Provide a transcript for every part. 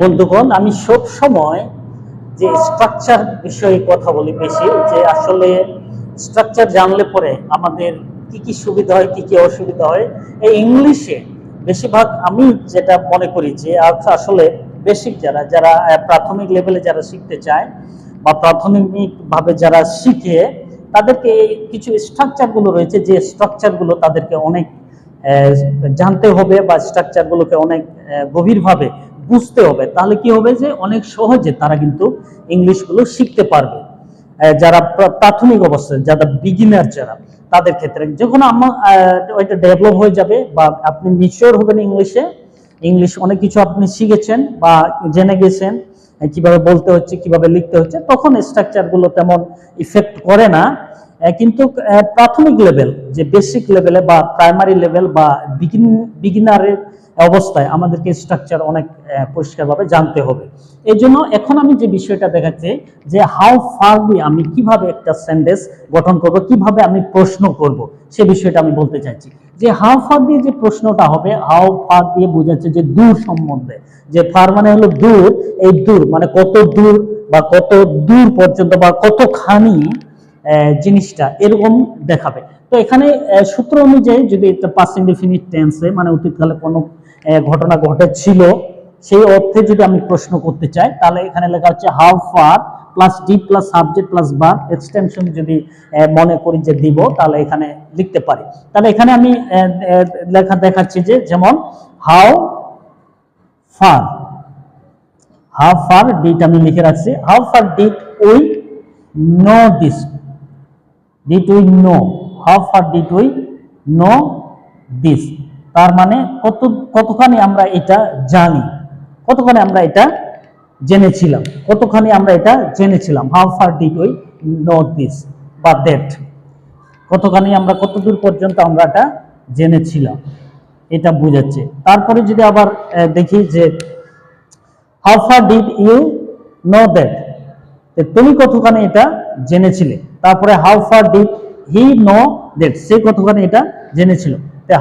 বন্ধুগণ, আমি সব সময় যে স্ট্রাকচার বিষয়ে কথা বলি বেশি, যে আসলে স্ট্রাকচার জানলে পরে আমাদের কি কি সুবিধা হয়, কি কি অসুবিধা হয়, এই ইংলিশে বেশিরভাগ আমি যেটা মনে করি যে আসলে বেসিক যারা যারা প্রাথমিক লেভেলে যারা শিখতে চায় বা প্রাথমিকভাবে যারা শিখে, তাদেরকে কিছু স্ট্রাকচারগুলো রয়েছে, যে স্ট্রাকচারগুলো তাদেরকে অনেক জানতে হবে বা স্ট্রাকচারগুলোকে অনেক গভীরভাবে বুঝতে হবে। তাহলে কি হবে যে অনেক সহজে তারা কিন্তু ইংলিশগুলো শিখতে পারবে। যারা প্রাথমিক অবস্থায়, যারা বিগিনার যারা, তাদের ক্ষেত্রে যখন আমার ওইটা ডেভেলপ হয়ে যাবে বা আপনি মিশিওর হবেন ইংলিশে, ইংলিশ অনেক কিছু আপনি শিখেছেন বা জেনে গেছেন কীভাবে বলতে হচ্ছে, কীভাবে লিখতে হচ্ছে, তখন স্ট্রাকচারগুলো তেমন ইফেক্ট করে না। কিন্তু প্রাথমিক লেভেল যে বেসিক লেভেলে বা প্রাইমারি লেভেল বা বিগিন বিগিনারের অবস্থায় আমাদেরকে স্ট্রাকচার অনেক পরিষ্কারভাবে জানতে হবে। এই জন্য এখন আমি যে বিষয়টা দেখাচ্ছি, যে হাউ ফার আমি কীভাবে একটা সেন্টেন্স গঠন করব, কীভাবে আমি প্রশ্ন করব, সে বিষয়টা আমি বলতে চাইছি। যে হাউ ফার দিয়ে যে প্রশ্নটা হবে হাউ ফার দিয়ে বোঝাচ্ছে যে দূর সম্বন্ধে। যে ফার মানে হলো দূর, এই দূর মানে কত দূর বা কত দূর পর্যন্ত বা কতখানি জিনিসটা এরকম দেখাবে। তো এখানে সূত্র অনুযায়ী যদি পাস ইনডিফিনিট টেন্সে মানে অতীতকালে কোনো ঘটনা ঘটেছিল, সেই অর্থে যদি আমি প্রশ্ন করতে চাই, তাহলে এখানে লেখা হচ্ছে how far plus D plus subject plus bar extension যদি মনে করি যে দিব, তাহলে এখানে লিখতে পারি। তাহলে এখানে আমি লেখা দেখাচ্ছি যে, যেমন how far how far did আমি লিখে রাখছি how far did we know this did we know how far did we know this তার মানে কত, কতখানি আমরা এটা জানি? কতখানি আমরা এটা জেনেছিলাম? কতখানি আমরা এটা জেনেছিলাম? How far did we know this বা দ্যাট কতখানি আমরা, কতদূর পর্যন্ত আমরা এটা জেনেছিলাম? এটা বোঝাচ্ছে। তারপরে যদি আবার দেখি যে how far did you know that তুমি কতখানি এটা জেনেছিলে? তারপরে how far did he know that সে কতখানি এটা জেনেছিল?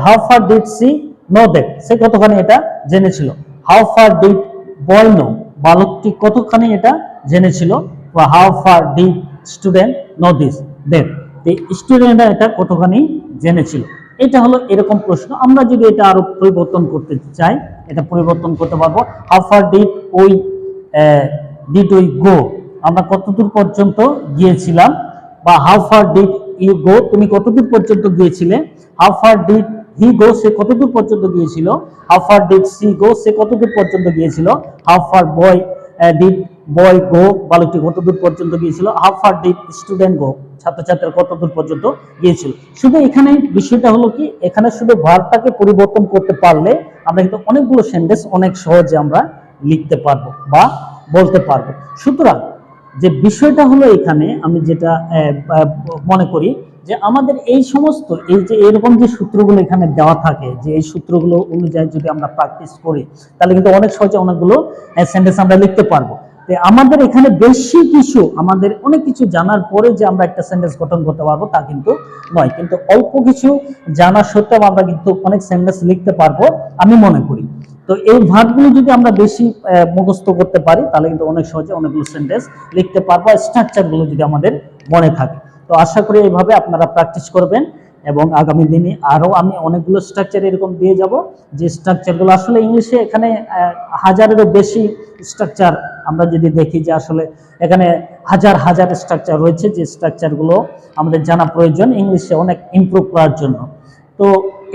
How far did she know that সে কতখানি এটা জেনেছিল? How far did boy know বালকটি কতখানি এটা জেনেছিল? বা how far did student know this that স্টুডেন্টরা এটা কতখানি জেনেছিল? এটা হলো এরকম প্রশ্ন। আমরা যদি এটা আরও পরিবর্তন করতে চাই, এটা পরিবর্তন করতে পারব। How far did we did we go আমরা কতদূর পর্যন্ত গিয়েছিলাম? বা how far did you go তুমি কতদূর পর্যন্ত গিয়েছিলে? How far did he go সে কতদূর পর্যন্ত গিয়েছিল? How far did she go সে কতদূর পর্যন্ত গিয়েছিল? How far boy did boy go বালকটি কতদূর পর্যন্ত গিয়েছিল? How far did student go ছাত্রছাত্রীরা কতদূর পর্যন্ত গিয়েছিল? শুধু এখানে বিষয়টা হলো কি, এখানে শুধু ভার্বটাকে পরিবর্তন করতে পারলে আমরা কিন্তু অনেকগুলো সেন্টেন্স অনেক সহজে আমরা লিখতে পারব বা বলতে পারব। সুতরাং যে বিষয়টা হলো এখানে আমি যেটা মনে করি যে আমাদের এই সমস্ত, এই যে এরকম যে সূত্রগুলো এখানে দেওয়া থাকে, যে এই সূত্রগুলো অনুযায়ী যদি আমরা প্র্যাকটিস করি, তাহলে কিন্তু অনেক সহজে অনেকগুলো সেন্টেন্স আমরা লিখতে পারব। আমাদের এখানে বেশি কিছু, আমাদের অনেক কিছু জানার পরে যে আমরা একটা সেন্টেন্স গঠন করতে পারব, তা কিন্তু নয়। কিন্তু অল্প কিছু জানা সত্ত্বেও আমরা কিন্তু অনেক সেন্টেন্স লিখতে পারব, আমি মনে করি। তো এই ভাগগুলো যদি আমরা বেশি মুখস্থ করতে পারি, তাহলে কিন্তু অনেক সহজে অনেকগুলো সেন্টেন্স লিখতে পারব স্ট্রাকচারগুলো যদি আমাদের মনে থাকে। তো আশা করি এইভাবে আপনারা প্র্যাকটিস করবেন এবং আগামী দিনে আরও আমি অনেকগুলো স্ট্রাকচার এরকম দিয়ে যাব, যে স্ট্রাকচারগুলো আসলে ইংলিশে এখানে হাজারেরও বেশি স্ট্রাকচার আমরা যদি দেখি যে আসলে এখানে হাজার হাজার স্ট্রাকচার রয়েছে, যে স্ট্রাকচারগুলো আমাদের জানা প্রয়োজন, ইংলিশে অনেক ইমপ্রুভ করার জন্য। তো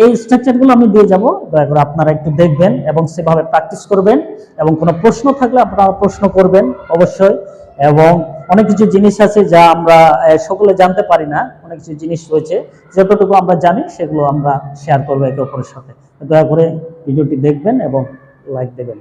এই স্ট্রাকচারগুলো আমি দিয়ে যাব। দয়া করে আপনারা একটু দেখবেন এবং সেভাবে প্র্যাকটিস করবেন এবং কোনো প্রশ্ন থাকলে আপনারা প্রশ্ন করবেন অবশ্যই। এবং অনেক কিছু জিনিস আছে যা আমরা সকলে জানতে পারি না। অনেক কিছু জিনিস রয়েছে। যতটুকু আমরা জানি, সেগুলো আমরা শেয়ার করব একে অপরের সাথে। দয়া করে ভিডিওটি দেখবেন এবং লাইক দেবেন।